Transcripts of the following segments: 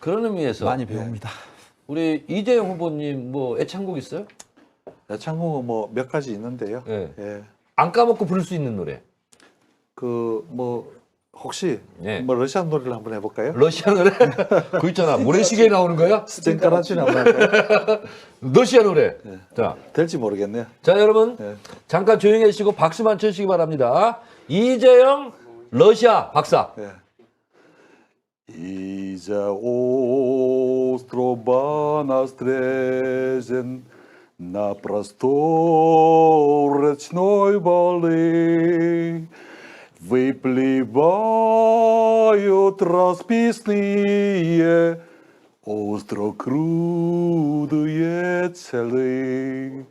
그런 의미에서 많이 배웁니다. 우리 이재용 후보님 뭐 애창곡 있어요? 애창곡은 뭐 몇 가지 있는데요. 예. 예. 안 까먹고 부를 수 있는 노래. 그 뭐 혹시 예. 뭐 러시아 노래를 한번 해볼까요? 러시아 노래? 그거 있잖아. 모래시계에 나오는 거야? 스탠카라치나 한번 할까요? 러시아 노래. 예. 자, 될지 모르겠네요. 자 여러분 예. 잠깐 조용히 해주시고 박수만 쳐주시기 바랍니다. 이재영 러시아 박사. 예. 이자 острова настрежен на простор речной волны выплывают расписные острокрудые цели.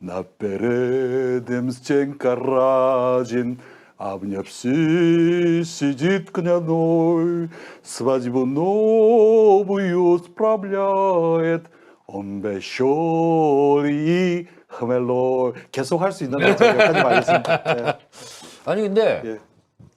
Напередем стенка ражен, Обнявшись, сидит княной, свадьбу новую справляет. Он веселый и хмелой. 계속 할 수 있는 거 제가 여기까지 말했습니다. 예. 아니 근데 예.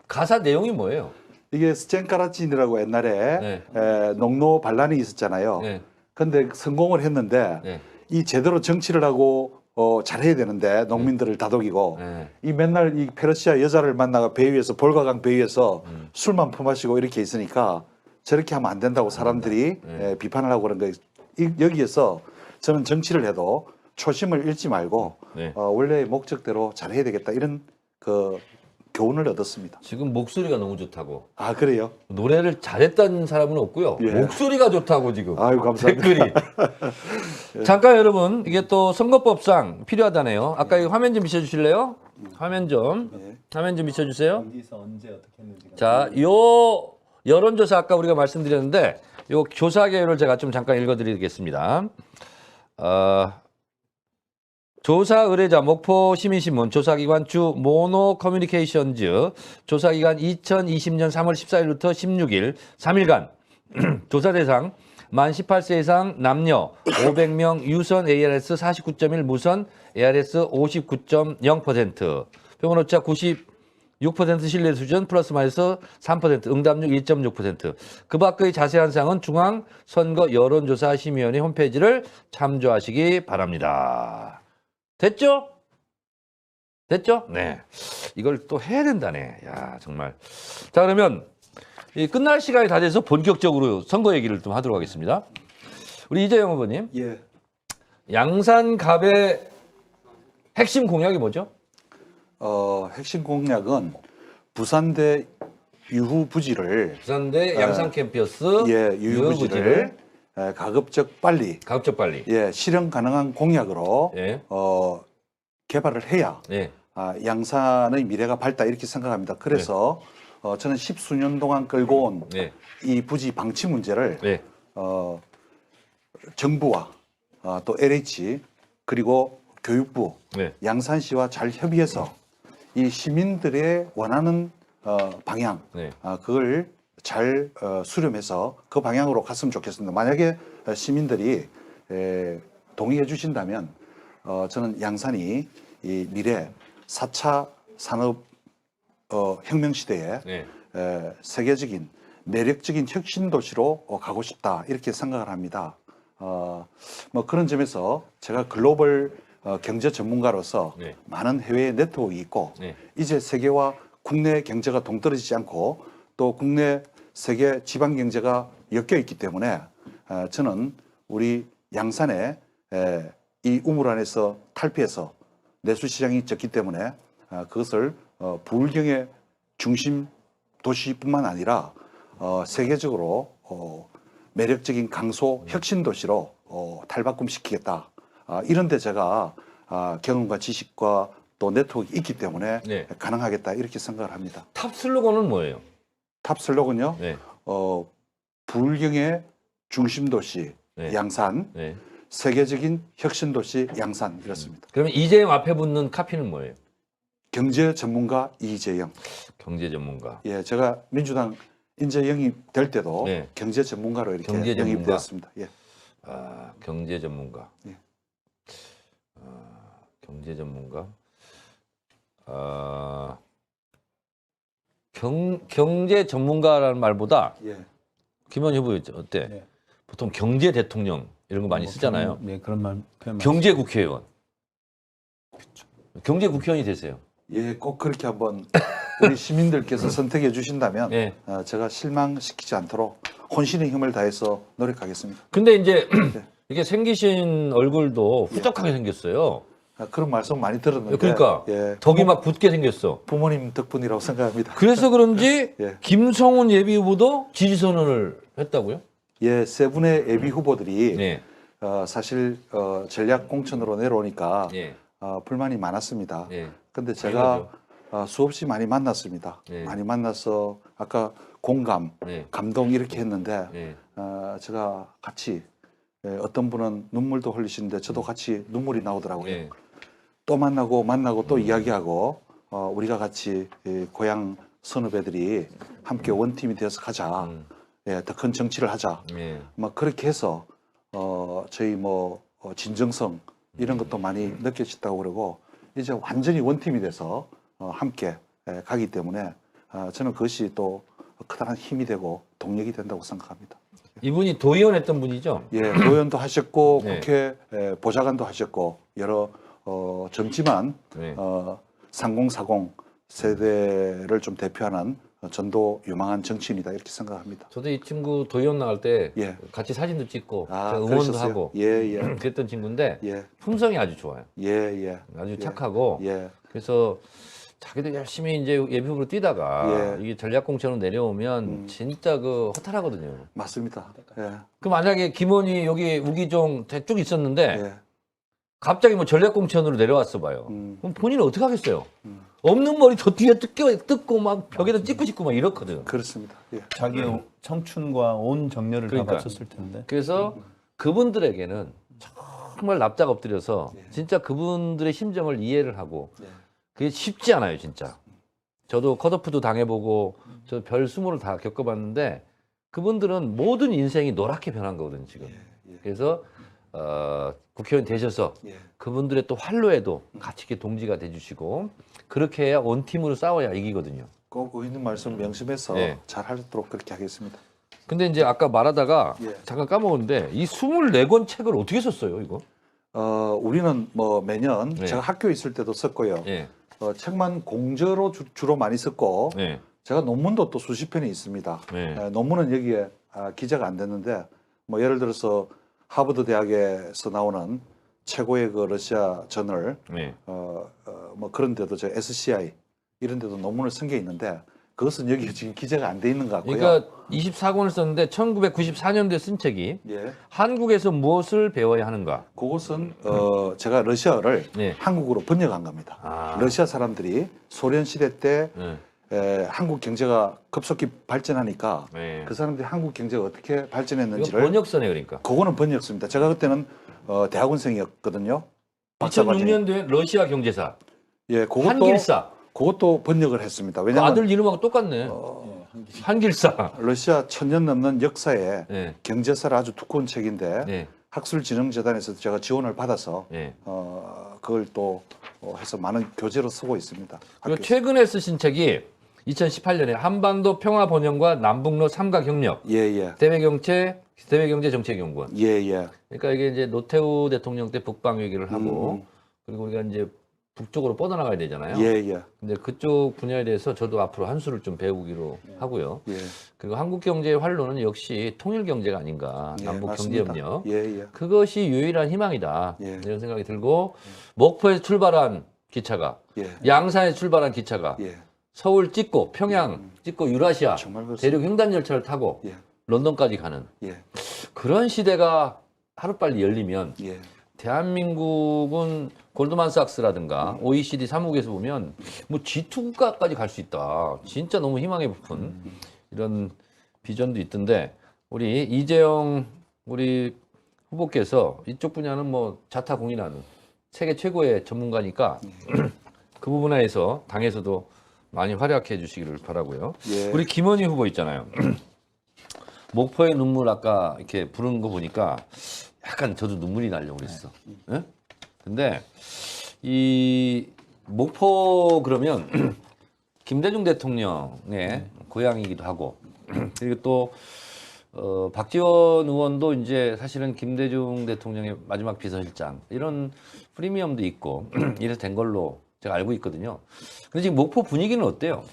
가사 내용이 뭐예요? 이게 스첸카라친이라고 옛날에 네. 에, 농노 반란이 있었잖아요. 네. 근데 성공을 했는데 네. 이 제대로 정치를 하고 어, 잘해야 되는데 농민들을 다독이고 네. 이 맨날 이 페르시아 여자를 만나가 배 위에서 볼가강 배 위에서 음. 술만 퍼마시고 이렇게 있으니까 저렇게 하면 안 된다고 사람들이 네. 에, 비판을 하고 그런. 이- 여기에서 저는 정치를 해도 초심을 잃지 말고 네. 어, 원래의 목적대로 잘해야 되겠다 이런 그 교훈을 얻었습니다. 지금 목소리가 너무 좋다고. 아 그래요? 노래를 잘했다는 사람은 없고요. 예. 목소리가 좋다고 지금. 아유 감사합니다. 댓글이. 잠깐 여러분 이게 또 선거법상 필요하다네요. 아까 이 화면 좀 비춰주실래요? 화면 좀 네. 화면 좀 비춰주세요. 어디서 언제 어떻게 했는지. 자, 요 여론조사 아까 우리가 말씀드렸는데 요 조사 개요를 제가 좀 잠깐 읽어드리겠습니다. 어, 조사 의뢰자 목포 시민신문 조사기관 주 모노 커뮤니케이션즈 조사기간 2020년 3월 14일부터 16일 3일간 조사 대상 만 18세 이상 남녀 500명 유선 ARS 49.1 무선 ARS 59.0% 병원 오차 96% 신뢰 수준 플러스 마이너스 3% 응답률 1.6%. 그 밖의 자세한 사항은 중앙 선거 여론조사 심의위원회 홈페이지를 참조하시기 바랍니다. 됐죠? 됐죠? 네. 이걸 또 해야 된다네. 야, 정말. 자, 그러면 이 끝날 시간이 다 돼서 본격적으로 선거 얘기를 좀 하도록 하겠습니다. 우리 이재영 후보님, 예. 양산갑의 핵심 공약이 뭐죠? 어, 핵심 공약은 부산대 유후 부지를 부산대 양산 캠퍼스 예, 유후 부지를 에, 가급적 빨리 가급적 빨리. 예, 실현 가능한 공약으로 예. 어, 개발을 해야 예. 아, 양산의 미래가 밝다 이렇게 생각합니다. 그래서 어, 저는 십수년 동안 끌고 온 이 예. 부지 방치 문제를 예. 어, 정부와 어, 또 LH 그리고 교육부 네. 양산시와 잘 협의해서 이 시민들의 원하는 어, 방향 네. 아, 그걸 잘 어, 수렴해서 그 방향으로 갔으면 좋겠습니다. 만약에 어, 시민들이 에, 동의해 주신다면 어, 저는 양산이 이 미래 4차 산업 어, 혁명 시대에 네. 에, 세계적인 매력적인 혁신 도시로 어, 가고 싶다 이렇게 생각을 합니다. 어, 뭐 그런 점에서 제가 글로벌 어, 경제 전문가로서 네. 많은 해외 네트워크가 있고 네. 이제 세계와 국내 경제가 동떨어지지 않고 또 국내 세계 지방 경제가 엮여 있기 때문에 어, 저는 우리 양산에 에, 이 우물 안에서 탈피해서 내수 시장이 적기 때문에 어, 그것을 어, 부울경의 중심 도시뿐만 아니라 어, 세계적으로 어, 매력적인 강소 혁신 도시로 어, 탈바꿈시키겠다. 아, 이런데 제가 아, 경험과 지식과 또 네트워크 있기 때문에 네. 가능하겠다 이렇게 생각을 합니다. 탑 슬로건은 뭐예요? 탑 슬로건요. 네. 어, 불경의 중심 도시 네. 양산, 네. 세계적인 혁신 도시 양산 이렇습니다. 그러면 이재영 앞에 붙는 카피는 뭐예요? 경제 전문가 이재영. 경제 전문가. 예, 제가 민주당 인재 영입 될 때도 네. 경제 전문가로 이렇게 경제 전문가. 영입되었습니다. 예. 아, 경제 전문가. 예. 아, 경제 전문가. 아, 경, 경제 전문가라는 말보다 예. 김원희 후보 어때? 네. 보통 경제 대통령 이런 거 많이 뭐 쓰잖아요. 그런, 네, 그런 말 경제 국회의원. 경제 국회의원이 되세요. 예, 꼭 그렇게 한번 우리 시민들께서 선택해 주신다면 예. 어, 제가 실망시키지 않도록 혼신의 힘을 다해서 노력하겠습니다. 근데 이제 네. 이게 생기신 얼굴도 후적하게 생겼어요. 아, 그런 말씀 많이 들었는데 그러니까 예, 덕이 막 붙게 생겼어. 부모님 덕분이라고 생각합니다. 그래서 그런지 예. 김성훈 예비 후보도 지지 선언을 했다고요? 예, 세 분의 예비 후보들이 네. 어, 사실 어, 전략 공천으로 내려오니까 예. 어, 불만이 많았습니다. 예. 근데 제가 어, 수없이 많이 만났습니다. 네. 많이 만나서 아까 공감, 네. 감동 이렇게 했는데 예. 어, 제가 같이 예, 어떤 분은 눈물도 흘리시는데 저도 같이 눈물이 나오더라고요. 예. 또 만나고 만나고 음. 또 이야기하고 어, 우리가 같이 이 고향 선후배들이 함께 원팀이 되어서 가자. 음. 예, 더 큰 정치를 하자. 예. 막 그렇게 해서 어, 저희 뭐 어, 진정성 이런 것도 많이 느껴졌다고 그러고 이제 완전히 원팀이 돼서 어, 함께 예, 가기 때문에 어, 저는 그것이 또 커다란 힘이 되고 동력이 된다고 생각합니다. 이분이 도의원 했던 분이죠? 예, 노연도 하셨고 네. 국회 에, 보좌관도 하셨고 여러 어, 젊지만 네. 어, 3040 세대를 좀 대표하는 어, 전도 유망한 정치인이다 이렇게 생각합니다. 저도 이 친구 도의원 나갈 때 예. 같이 사진도 찍고 아, 응원도 그러셨어요? 하고 예, 예, 그랬던 친구인데 예, 품성이 아주 좋아요. 예, 예, 아주 예. 착하고 예, 그래서 자기도 열심히 이제 예비후보로 뛰다가 예. 이게 전략 공천으로 내려오면 음. 진짜 그 허탈하거든요. 맞습니다. 예, 그 만약에 김원희 여기 우기종 쭉 있었는데 예, 갑자기 뭐 전략 공천으로 내려왔어 봐요. 음. 그럼 본인은 어떻게 하겠어요? 음. 없는 머리 더 뒤에 뜯고, 뜯고 막 벽에다 찍고 싶고 막 이렇거든. 그렇습니다. 예, 자기 청춘과 온 정열을 그러니까. 다 바쳤을 텐데. 그래서 그분들에게는 정말 납작 엎드려서 예. 진짜 그분들의 심정을 이해를 하고 예. 그게 쉽지 않아요, 진짜. 저도 컷오프도 당해보고 저 별 스물을 다 겪어봤는데 그분들은 모든 인생이 노랗게 변한 거거든요, 지금. 예, 그래서 어, 국회의원 되셔서 예, 그분들의 또 활로에도 같이 이렇게 동지가 돼주시고 그렇게 해야 원팀으로 싸워야 이기거든요. 꼭 있는 말씀 명심해서 예. 잘 하도록 그렇게 하겠습니다. 근데 이제 아까 말하다가 예. 잠깐 까먹었는데 이 24권 책을 어떻게 썼어요, 이거? 어, 우리는 뭐 매년 네. 제가 학교에 있을 때도 썼고요. 예. 어, 책만 공저로 주, 로 많이 썼고 예. 제가 논문도 또 수십 편이 있습니다. 네. 에, 논문은 여기에 아, 기재가 안 됐는데 뭐 예를 들어서 하버드 대학에서 나오는 최고의 그 러시아 저널 예. 어, 어, 뭐 그런 데도 저 SCI 이런 데도 논문을 쓴 게 있는데 그것은 여기 지금 기재가 안 돼 있는 것 같고요. 그러니까 24권을 썼는데 1994년도에 쓴 책이 예. 한국에서 무엇을 배워야 하는가? 그것은 어, 제가 러시아어를 네. 한국으로 번역한 겁니다. 아. 러시아 사람들이 소련 시대 때 예. 에, 한국 경제가 급속히 발전하니까 예. 그 사람들이 한국 경제가 어떻게 발전했는지를 번역서네 그러니까. 그거는 번역습니다. 제가 그때는 어, 대학원생이었거든요. 박사 과정에. 2006년도에 러시아 경제사 예, 그것도 한길사 그것도 번역을 했습니다. 그 왜냐하면 아들 이름하고 똑같네. 어, 한길사. 러시아 천년 넘는 역사에 예. 경제사를 아주 두꺼운 책인데 예. 학술진흥재단에서 제가 지원을 받아서 예. 어, 그걸 또 어, 해서 많은 교재로 쓰고 있습니다. 그리고 학교에서. 최근에 쓰신 책이 2018년에 한반도 평화 번영과 남북로 삼각 협력 예, 예. 대외 경제 대외 경제 정책 연구원. 예, 예. 그러니까 이게 이제 노태우 대통령 때 북방 얘기를 하고 음. 그리고 우리가 이제 북쪽으로 뻗어나가야 되잖아요. 예, 예. 근데 그쪽 분야에 대해서 저도 앞으로 한 수를 좀 배우기로 네. 하고요. 예. 그리고 한국 경제의 활로는 역시 통일 경제가 아닌가. 예, 남북. 경제 협력. 예, 예. 그것이 유일한 희망이다. 예. 이런 생각이 들고 목포에서 출발한 기차가 예. 양산에 출발한 기차가 예. 서울 찍고 평양 찍고 유라시아. 대륙 횡단 열차를 타고 예. 런던까지 가는 예. 그런 시대가 하루빨리 열리면 예. 대한민국은 골드만삭스라든가 OECD 사무국에서 보면 뭐 G2 국가까지 갈 수 있다. 진짜 너무 희망에 부푼 이런 비전도 있던데 우리 이재영 우리 후보께서 이쪽 분야는 뭐 자타공인하는 세계 최고의 전문가니까 그 부분에서 당에서도 많이 활약해 주시기를 바라고요. 예. 우리 김원희 후보 있잖아요. 목포의 눈물 아까 이렇게 부르는 거 보니까 약간 저도 눈물이 나려고 그랬어. 예? 근데 이 목포 그러면 김대중 대통령의 고향이기도 하고 그리고 또 어, 박지원 의원도 이제 사실은 김대중 대통령의 마지막 비서실장 이런 프리미엄도 있고 이래서 된 걸로 제가 알고 있거든요. 근데 지금 목포 분위기는 어때요?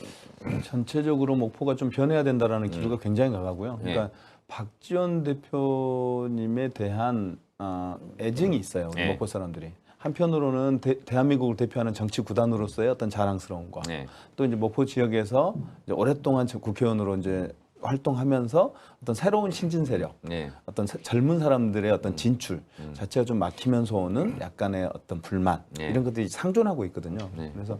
전체적으로 목포가 좀 변해야 된다라는 기류가 굉장히 강하고요. 네. 그러니까 박지원 대표님에 대한 어, 애증이 있어요. 우리 네. 목포 사람들이. 한편으로는 대, 한민국을 대표하는 정치 구단으로서의 어떤 자랑스러움과 네. 또 이제 목포 지역에서 이제 오랫동안 저 국회의원으로 이제 활동하면서 어떤 새로운 신진 세력, 네. 어떤 세- 젊은 사람들의 어떤 진출 자체가 좀 막히면서 오는 약간의 어떤 불만 네. 이런 것들이 상존하고 있거든요. 네. 그래서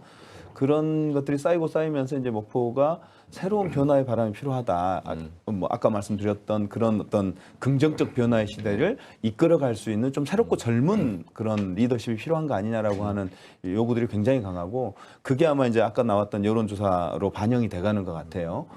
그런 것들이 쌓이고 쌓이면서 이제 목포가 새로운 변화의 바람이 필요하다. 아, 뭐 아까 말씀드렸던 그런 어떤 긍정적 변화의 시대를 이끌어갈 수 있는 좀 새롭고 젊은 그런 리더십이 필요한 거 아니냐라고 하는 요구들이 굉장히 강하고 그게 아마 이제 아까 나왔던 여론조사로 반영이 돼가는 것 같아요.